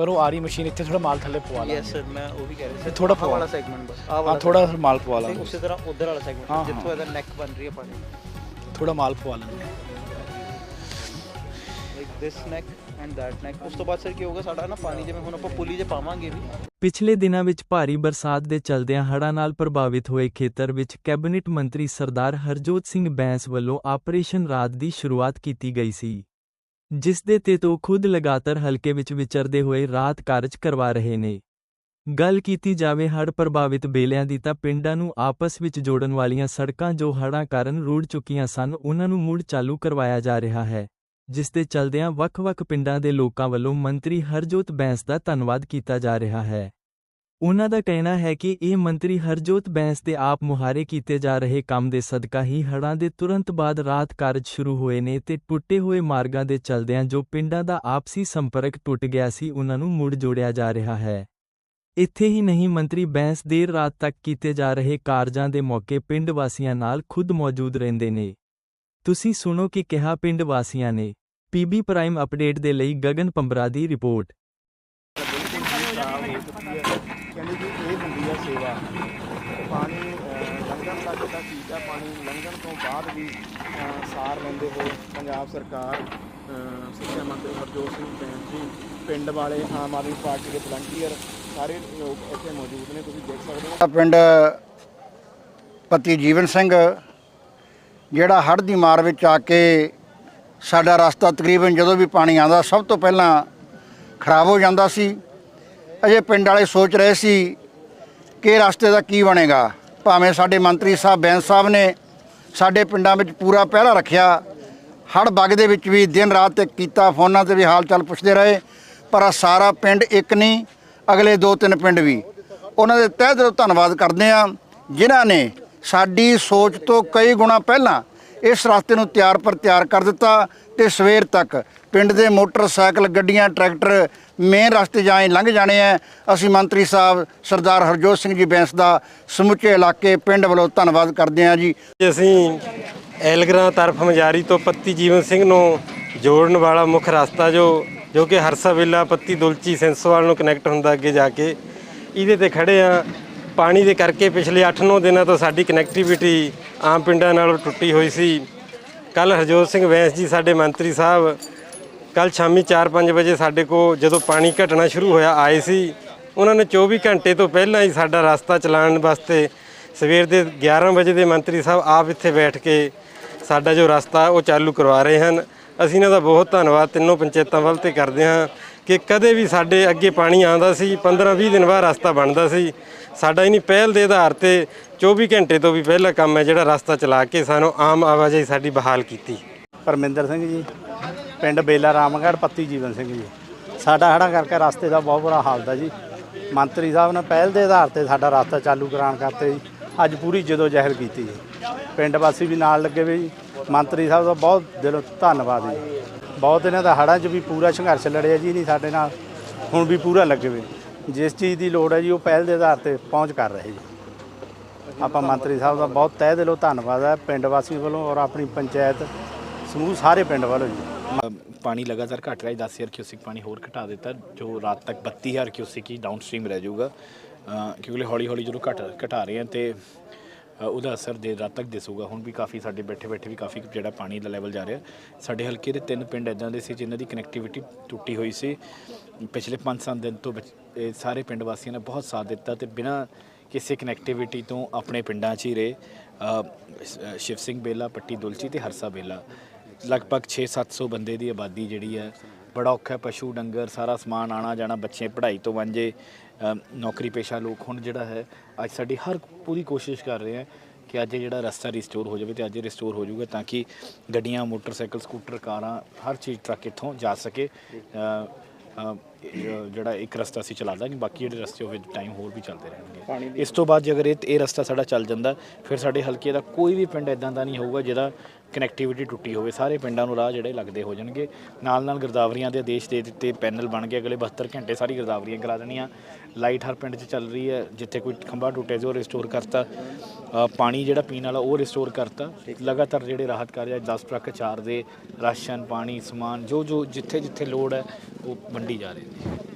ਪਰ ਉਹ ਆ ਰਹੀ ਮਸ਼ੀਨ ਇੱਥੇ ਥੋੜਾ ਮਾਲ ਥੱਲੇ ਪਵਾ ਲਾ ਯੈਸ ਸਰ ਮੈਂ ਉਹ ਵੀ ਕਹਿ ਰਿਹਾ ਸੀ। ਪਵਾ। ਵਾਲਾ ਸੈਗਮੈਂਟ ਬਸ। ਆਹ ਹਾਂ ਵਾਲਾ ਥੋੜਾ ਮਾਲ ਪਵਾ ਲਾਂਗੇ। ਉਸੇ ਤਰ੍ਹਾਂ ਉਧਰ ਵਾਲਾ ਸੈਗਮੈਂਟ ਹਾਂ, ਜਿੱਥੋਂ। ਇਹਦਾ ਨੈਕ ਬਣ ਰਹੀ ਹੈ ਪਾਣੀ। ਥੋੜਾ ਮਾਲ ਪਵਾ ਲਾਂਗੇ। Like this neck and that neck ਉਸ ਤੋਂ ਬਾਅਦ ਸਰ ਕੀ ਹੋਊਗਾ ਸਾਡਾ ਨਾ ਪਾਣੀ ਜਿਵੇਂ ਹੁਣ ਆਪਾਂ ਪੁਲੀ 'ਚ ਪਾਵਾਂਗੇ ਵੀ। ਪਿਛਲੇ ਦਿਨਾਂ ਵਿੱਚ ਭਾਰੀ ਬਰਸਾਤ ਦੇ ਚਲਦਿਆਂ ਹੜ੍ਹਾਂ ਨਾਲ ਪ੍ਰਭਾਵਿਤ ਹੋਏ ਖੇਤਰ ਵਿੱਚ ਕੈਬਨਿਟ ਮੰਤਰੀ ਸਰਦਾਰ ਹਰਜੋਤ ਸਿੰਘ ਬੈਂਸ ਵੱਲੋਂ ਆਪਰੇਸ਼ਨ ਰਾਤ ਦੀ ਸ਼ੁਰੂਆਤ ਕੀਤੀ ਗਈ ਸੀ। ਜਿਸ ਦੇ ਤੇ ਉਹ ਖੁਦ ਲਗਾਤਾਰ ਹਲਕੇ ਵਿੱਚ ਵਿਚਰਦੇ ਹੋਏ ਰਾਤ ਕਾਰਜ ਕਰਵਾ ਰਹੇ ਨੇ। ਗੱਲ ਕੀਤੀ ਜਾਵੇ ਹੜ੍ਹ ਪ੍ਰਭਾਵਿਤ ਬੇਲਿਆਂ ਦੀ ਤਾਂ ਪਿੰਡਾਂ ਨੂੰ ਆਪਸ ਵਿੱਚ ਜੋੜਨ ਵਾਲੀਆਂ ਸੜਕਾਂ ਜੋ ਹੜ੍ਹਾਂ ਕਾਰਨ ਰੁੜ ਚੁੱਕੀਆਂ ਸਨ, ਉਹਨਾਂ ਨੂੰ ਮੁੜ ਚਾਲੂ ਕਰਵਾਇਆ ਜਾ ਰਿਹਾ ਹੈ ਜਿਸ ਦੇ ਚਲਦਿਆਂ ਵੱਖ-ਵੱਖ ਪਿੰਡਾਂ ਦੇ ਲੋਕਾਂ ਵੱਲੋਂ ਮੰਤਰੀ ਹਰਜੋਤ ਬੈਂਸ ਦਾ ਧੰਨਵਾਦ ਕੀਤਾ ਜਾ ਰਿਹਾ ਹੈ। ਉਨ੍ਹਾਂ ਦਾ ਕਹਿਣਾ ਹੈ ਕਿ ਇਹ ਮੰਤਰੀ ਹਰਜੋਤ ਬੈਂਸ ਦੇ ਆਪ ਮੁਹਾਰੇ ਕੀਤੇ ਜਾ ਰਹੇ ਕੰਮ ਦੇ ਸਦਕਾ ਹੀ ਹੜ੍ਹਾਂ ਦੇ ਤੁਰੰਤ ਬਾਅਦ ਰਾਤ ਕਾਰਜ ਸ਼ੁਰੂ ਹੋਏ ਨੇ ਤੇ ਟੁੱਟੇ ਹੋਏ ਮਾਰਗਾਂ ਦੇ ਚਲਦਿਆਂ ਜੋ ਪਿੰਡਾਂ ਦਾ ਆਪਸੀ ਸੰਪਰਕ ਟੁੱਟ ਗਿਆ ਸੀ, ਉਹਨਾਂ ਨੂੰ ਮੁੜ ਜੋੜਿਆ ਜਾ ਰਿਹਾ ਹੈ। ਇੱਥੇ ਹੀ ਨਹੀਂ, ਮੰਤਰੀ ਬੈਂਸ ਦੇਰ ਰਾਤ ਤੱਕ ਕੀਤੇ ਜਾ ਰਹੇ ਕਾਰਜਾਂ ਦੇ ਮੌਕੇ ਪਿੰਡ ਵਾਸੀਆਂ ਨਾਲ ਖੁਦ ਮੌਜੂਦ ਰਹਿੰਦੇ ਨੇ। ਤੁਸੀਂ ਸੁਣੋ ਕਿ ਕਿਹਾ ਪਿੰਡ ਵਾਸੀਆਂ ਨੇ, ਪੀਬੀ ਪ੍ਰਾਈਮ ਅਪਡੇਟ ਦੇ ਲਈ ਗਗਨ ਪੰਬਰਾ ਦੀ ਰਿਪੋਰਟ ਕਹਿੰਦੇ ਕਿ ਇਹ ਹੁੰਦੀ ਹੈ ਸੇਵਾ ਪਾਣੀ ਲੰਘਣ ਤੱਕ ਤਾਂ ਠੀਕ ਹੈ ਪਾਣੀ ਲੰਘਣ ਤੋਂ ਬਾਅਦ ਵੀ ਸਾਰ ਲੈਂਦੇ ਹੋਏ ਪੰਜਾਬ ਸਰਕਾਰ ਸਿੱਖਿਆ ਮੰਤਰੀ ਹਰਜੋਤ ਸਿੰਘ ਭੈਣ ਜੀ, ਪਿੰਡ ਵਾਲੇ, ਆਮ ਆਦਮੀ ਪਾਰਟੀ ਦੇ ਵਲੰਟੀਅਰ ਸਾਰੇ ਲੋਕ ਇੱਥੇ ਮੌਜੂਦ ਨੇ, ਤੁਸੀਂ ਦੇਖ ਸਕਦੇ ਹੋ। ਪਿੰਡ ਪਤੀ ਜੀਵਨ ਸਿੰਘ, ਜਿਹੜਾ ਹੜ੍ਹ ਦੀ ਮਾਰ ਵਿੱਚ ਆ ਕੇ ਸਾਡਾ ਰਸਤਾ ਤਕਰੀਬਨ ਜਦੋਂ ਵੀ ਪਾਣੀ ਆਉਂਦਾ, ਸਭ ਤੋਂ ਪਹਿਲਾਂ ਖਰਾਬ ਹੋ ਜਾਂਦਾ ਸੀ। ਅਜੇ ਪਿੰਡ ਵਾਲੇ ਸੋਚ ਰਹੇ ਸੀ ਕਿ ਰਸਤੇ ਦਾ ਕੀ ਬਣੇਗਾ? ਭਾਵੇਂ ਸਾਡੇ ਮੰਤਰੀ ਸਾਹਿਬ ਬੈਂਸ ਸਾਹਿਬ ਨੇ ਸਾਡੇ ਪਿੰਡਾਂ ਵਿੱਚ ਪੂਰਾ ਪਹਿਰਾ ਰੱਖਿਆ, ਹੜ੍ਹ ਬੱਗ ਦੇ ਵਿੱਚ ਵੀ ਦਿਨ ਰਾਤ ਤੇ ਕੀਤਾ, ਫੋਨਾਂ ਤੇ ਵੀ ਹਾਲ ਚਾਲ ਪੁੱਛਦੇ ਰਹੇ, ਪਰ ਸਾਰਾ ਪਿੰਡ ਇੱਕ ਨਹੀਂ, ਅਗਲੇ ਦੋ ਤਿੰਨ ਪਿੰਡ ਵੀ। ਉਹਨਾਂ ਦੇ ਤਹਿ ਦਿਲੋਂ ਧੰਨਵਾਦ ਕਰਦੇ ਆ ਜਿਨ੍ਹਾਂ ਨੇ ਸਾਡੀ ਸੋਚ ਤੋਂ ਕਈ ਗੁਣਾ ਪਹਿਲਾਂ ਇਸ ਰਸਤੇ ਨੂੰ ਤਿਆਰ ਪਰ ਤਿਆਰ ਕਰ ਦਿੱਤਾ ਤੇ ਸਵੇਰ ਤੱਕ ਪਿੰਡ ਦੇ ਮੋਟਰਸਾਈਕਲ, ਗੱਡੀਆਂ, ਟਰੈਕਟਰ ਮੇਨ ਰਸਤੇ ਜਾਏ ਲੰਘ ਜਾਣੇ ਆ। ਅਸੀਂ ਮੰਤਰੀ ਸਾਹਿਬ ਸਰਦਾਰ ਹਰਜੋਤ ਸਿੰਘ ਜੀ ਬੈਂਸ ਦਾ ਸਮੁੱਚੇ ਇਲਾਕੇ ਪਿੰਡ ਵੱਲੋਂ ਧੰਨਵਾਦ ਕਰਦੇ ਹਾਂ ਜੀ। ਅਸੀਂ ਐਲਗਰਾਂ ਤਰਫ ਮਜਾਰੀ ਤੋਂ ਪੱਤੀ ਜੀਵਨ ਸਿੰਘ ਨੂੰ ਜੋੜਨ ਵਾਲਾ ਮੁੱਖ ਰਸਤਾ ਜੋ ਜੋ ਕਿ ਹਰਸਾ ਵੇਲਾ, ਪੱਤੀ ਦੁਲਚੀ, ਸੈਂਸੋਵਾਲ ਨੂੰ ਕਨੈਕਟ ਹੁੰਦਾ ਅੱਗੇ ਜਾ ਕੇ, ਇਹਦੇ ਤੇ ਖੜੇ ਆ ਪਾਣੀ ਦੇ ਕਰਕੇ ਪਿਛਲੇ 8-9 ਦਿਨਾਂ ਤੋਂ ਸਾਡੀ ਕਨੈਕਟੀਵਿਟੀ ਆਮ ਪਿੰਡਾਂ ਨਾਲੋਂ ਟੁੱਟੀ ਹੋਈ ਸੀ। ਕੱਲ ਹਰਜੋਤ ਸਿੰਘ ਵੈਂਸ ਜੀ ਸਾਡੇ ਮੰਤਰੀ ਸਾਹਿਬ ਕੱਲ ਸ਼ਾਮੀ 4-5 ਵਜੇ ਸਾਡੇ ਕੋਲ ਜਦੋਂ ਪਾਣੀ ਘਟਣਾ ਸ਼ੁਰੂ ਹੋਇਆ, ਆਏ ਸੀ। ਉਹਨਾਂ ਨੇ 24 ਘੰਟੇ ਤੋਂ ਪਹਿਲਾਂ ਹੀ ਸਾਡਾ ਰਸਤਾ ਚਲਾਉਣ ਵਾਸਤੇ ਸਵੇਰ ਦੇ 11 ਵਜੇ ਦੇ ਮੰਤਰੀ ਸਾਹਿਬ ਆਪ ਇੱਥੇ ਬੈਠ ਕੇ ਸਾਡਾ ਜੋ ਰਸਤਾ ਉਹ ਚਾਲੂ ਕਰਵਾ ਰਹੇ ਹਨ। ਅਸੀਂ ਇਹਨਾਂ ਦਾ ਬਹੁਤ ਧੰਨਵਾਦ ਤਿੰਨੋਂ ਪੰਚਾਇਤਾਂ ਵੱਲ ਤੇ ਕਰਦੇ ਹਾਂ। ਕਿ ਕਦੇ ਵੀ ਸਾਡੇ ਅੱਗੇ ਪਾਣੀ ਆਉਂਦਾ ਸੀ 15-20 ਦਿਨ ਬਾਅਦ ਰਸਤਾ ਬਣਦਾ ਸੀ। ਸਾਡਾ ਇਨੀ ਪਹਿਲ ਦੇ ਆਧਾਰ ਤੇ 24 ਘੰਟੇ ਤੋਂ ਵੀ ਪਹਿਲਾ ਕੰਮ ਹੈ ਜਿਹੜਾ ਰਸਤਾ ਚਲਾ ਕੇ ਸਾਨੂੰ ਆਮ ਆਵਾਜਾਈ ਸਾਡੀ ਬਹਾਲ ਕੀਤੀ। ਪਰਮਿੰਦਰ ਸਿੰਘ ਜੀ, ਪਿੰਡ ਬੇਲਾ ਰਾਮਗੜ੍ਹ, ਪੱਤੀ ਜੀਵਨ ਸਿੰਘ ਜੀ। ਸਾਡਾ ਹੜਾ ਕਰਕੇ ਰਸਤੇ ਦਾ ਬਹੁਤ ਬੁਰਾ ਹਾਲ ਦਾ ਜੀ। ਮੰਤਰੀ ਸਾਹਿਬ ਨੇ ਪਹਿਲ ਦੇ ਆਧਾਰ ਤੇ ਸਾਡਾ ਰਸਤਾ ਚਾਲੂ ਕਰਾਉਣ ਕਰਤੇ ਜੀ, ਅੱਜ ਪੂਰੀ ਜਦੋਂ ਜ਼ਹਿਰ ਕੀਤੀ ਜੀ। ਪਿੰਡ ਵਾਸੀ ਵੀ ਨਾਲ ਲੱਗੇ ਵੇ ਜੀ। ਮੰਤਰੀ ਸਾਹਿਬ ਦਾ ਬਹੁਤ ਦਿਲੋਂ ਧੰਨਵਾਦ ਜੀ। ਬਹੁਤ ਇਹਨਾਂ ਦਾ ਹੜਾਂ 'ਚ ਵੀ ਪੂਰਾ ਸੰਘਰਸ਼ ਲੜਿਆ ਜੀ, ਨਹੀਂ ਸਾਡੇ ਨਾਲ ਹੁਣ ਵੀ ਪੂਰਾ ਲੱਗੇ ਵੇ ਜਿਸ ਚੀਜ਼ ਦੀ ਲੋੜ ਹੈ ਜੀ, ਉਹ ਪਹਿਲ ਦੇ ਆਧਾਰ ਤੇ ਪਹੁੰਚ ਕਰ ਰਹੇ ਜੀ। ਆਪਾਂ ਮੰਤਰੀ ਸਾਹਿਬ ਦਾ ਬਹੁਤ ਤਹਿ ਦਿਲੋਂ ਧੰਨਵਾਦ ਹੈ, ਪਿੰਡ ਵਾਸੀਆਂ ਵੱਲੋਂ ਔਰ ਆਪਣੀ ਪੰਚਾਇਤ ਸਮੂਹ ਸਾਰੇ ਪਿੰਡ ਵੱਲੋਂ ਜੀ। ਪਾਣੀ ਲਗਾਤਾਰ ਘਟ ਰਿਹਾ ਹੈ 10000 ਕਿਊਸਿਕ ਪਾਣੀ ਹੋਰ ਘਟਾ ਦਿੱਤਾ, ਜੋ ਰਾਤ ਤੱਕ 32000 ਕਿਊਸਿਕ ਹੀ ਡਾਊਨਸਟ੍ਰੀਮ ਰਹਿ ਜਾਊਗਾ। ਕਿਉਂਕਿ ਹੌਲੀ ਹੌਲੀ ਜਦੋਂ ਘਟ ਘਟਾ ਰਹੇ ਹਾਂ ਤੇ ਉਹਦਾ ਅਸਰ ਦੇਰ ਰਾਤ ਤੱਕ ਦਿਸੂਗਾ। ਹੁਣ ਵੀ ਕਾਫੀ ਸਾਡੇ ਬੈਠੇ ਬੈਠੇ ਵੀ ਕਾਫੀ ਜਿਹੜਾ ਪਾਣੀ ਦਾ ਲੈਵਲ ਜਾ ਰਿਹਾ। ਸਾਡੇ ਹਲਕੇ ਦੇ ਤਿੰਨ ਪਿੰਡ ਇਦਾਂ ਦੇ ਸੀ ਜਿਨ੍ਹਾਂ ਦੀ ਕਨੈਕਟੀਵਿਟੀ ਟੁੱਟੀ ਹੋਈ ਸੀ। ਪਿਛਲੇ 5-7 ਦਿਨ ਤੋਂ ਵਿੱਚ ਇਹ ਸਾਰੇ ਪਿੰਡ ਵਾਸੀਆਂ ਨੇ ਬਹੁਤ ਸਾਥ ਦਿੱਤਾ ਤੇ ਬਿਨਾਂ ਕਿਸੇ ਕਨੈਕਟੀਵਿਟੀ ਤੋਂ ਆਪਣੇ ਪਿੰਡਾਂ 'ਚ ਹੀ ਰਹੇ। ਸ਼ਿਵ ਸਿੰਘ ਬੇਲਾ, ਪੱਟੀ ਦੁਲਚੀ ਤੇ ਹਰਸਾ ਬੇਲਾ। ਲਗਭਗ 6-700 ਬੰਦੇ ਦੀ ਆਬਾਦੀ ਜਿਹੜੀ ਹੈ ਬੜਾ ਔਖਾ ਪਸ਼ੂ, ਡੰਗਰ, ਸਾਰਾ ਸਮਾਨ ਆਣਾ ਜਾਣਾ, ਬੱਚੇ ਪੜ੍ਹਾਈ ਤੋਂ ਵਾਂਝੇ ਨੌਕਰੀ ਪੇਸ਼ਾ ਲੋਕ ਹੁਣ ਜਿਹੜਾ ਹੈ, ਅੱਜ ਸਾਡੀ ਹਰ ਪੂਰੀ ਕੋਸ਼ਿਸ਼ ਕਰ ਰਹੇ ਹਾਂ ਕਿ ਅੱਜ ਜਿਹੜਾ ਰਸਤਾ ਰਿਸਟੋਰ ਹੋ ਜਾਵੇ ਤੇ ਅੱਜ ਰਿਸਟੋਰ ਹੋ ਜਾਊਗਾ ਤਾਂ ਕਿ ਗੱਡੀਆਂ, ਮੋਟਰਸਾਈਕਲ, ਸਕੂਟਰ, ਕਾਰਾਂ ਹਰ ਚੀਜ਼ ਟਰੱਕ ਇੱਥੋਂ ਜਾ ਸਕੇ। ਜਿਹੜਾ ਇੱਕ ਰਸਤਾ ਅਸੀਂ ਚਲਾ ਦਾਂਗੇ ਬਾਕੀ ਜਿਹੜੇ ਰਸਤੇ ਹੋਵੇ ਟਾਈਮ ਹੋਰ ਵੀ ਚੱਲਦੇ ਰਹਿਣਗੇ। ਇਸ ਤੋਂ ਬਾਅਦ ਜੇ ਅਗਰ ਇਹ ਇਹ ਰਸਤਾ ਸਾਡਾ ਚੱਲ ਜਾਂਦਾ ਫਿਰ ਸਾਡੇ ਹਲਕੇ ਦਾ ਕੋਈ ਵੀ ਪਿੰਡ ਇਦਾਂ ਦਾ ਨਹੀਂ ਹੋਊਗਾ ਜਿਹਦਾ ਕਨੈਕਟੀਵਿਟੀ ਟੁੱਟੀ ਹੋਵੇ। ਸਾਰੇ ਪਿੰਡਾਂ ਨੂੰ ਰਾਹ ਜਿਹੜੇ ਲੱਗਦੇ ਹੋ ਜਾਣਗੇ। ਨਾਲ ਨਾਲ ਗਿਰਦਾਵਰੀਆਂ ਦੇ ਆਦੇਸ਼ ਦੇ ਦਿੱਤੇ ਪੈਨਲ ਬਣ ਗਏ। ਅਗਲੇ 72 ਘੰਟੇ ਸਾਰੀ ਗਿਰਦਾਵਰੀਆਂ ਕਰਾ ਦੇਣੀਆਂ। ਲਾਈਟ ਹਰ ਪਿੰਡ 'ਚ ਚੱਲ ਰਹੀ ਹੈ ਜਿੱਥੇ ਕੋਈ ਖੰਭਾ ਟੁੱਟੇ ਸੀ ਉਹ ਰਿਸਟੋਰ ਕਰਤਾ। ਪਾਣੀ ਜਿਹੜਾ ਪੀਣ ਵਾਲਾ ਉਹ ਰਿਸਟੋਰ ਕਰਤਾ। ਲਗਾਤਾਰ ਜਿਹੜੇ ਰਾਹਤ ਕਾਰਜ 10 ਟਰੱਕ ਚਾਰ ਦੇ ਰਾਸ਼ਨ ਪਾਣੀ ਸਮਾਨ ਜੋ ਜੋ ਜਿੱਥੇ ਜਿੱਥੇ ਲੋੜ ਹੈ ਉਹ ਵੰਡੀ ਜਾ ਰਹੀ thank